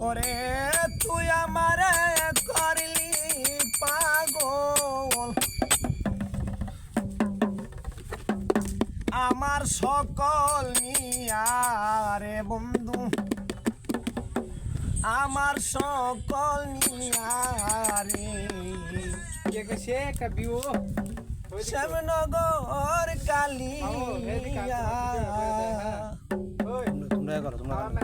ওরে তুই আমারে করলি পাগল। আমার সকল নিয়ারে বন্ধু আমার সকল নিয়ারে কে কে সে কবি ও শ্যামনগর কালিয়া তোমরা করো তোমরা করো। যাও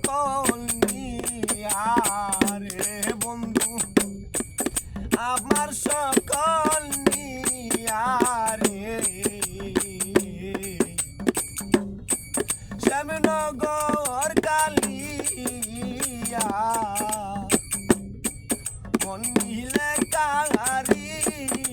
শ্যামনগর কালিয়া। মন মিলে কারিয়া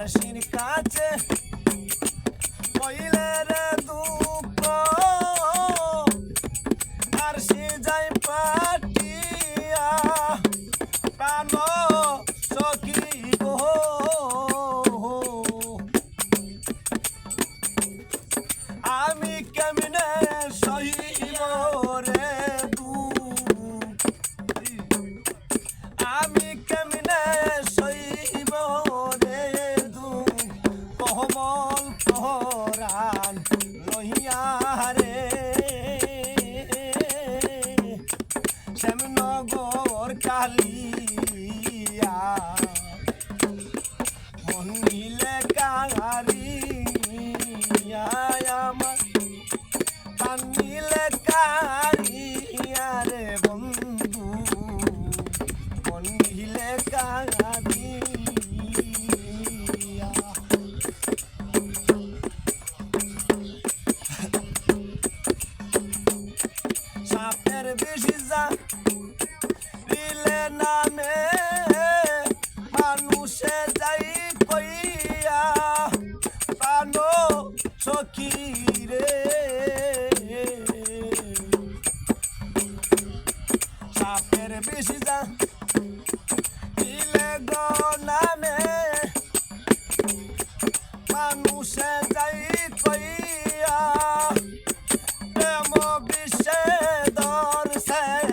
আর শির কাছে। কহমল পহরান লহিয়া রে। শ্যামনগর কালিয়া যা দিলে গো নামে মানুষে যাই কইয়া প্রেম বিশ্বে দর্শে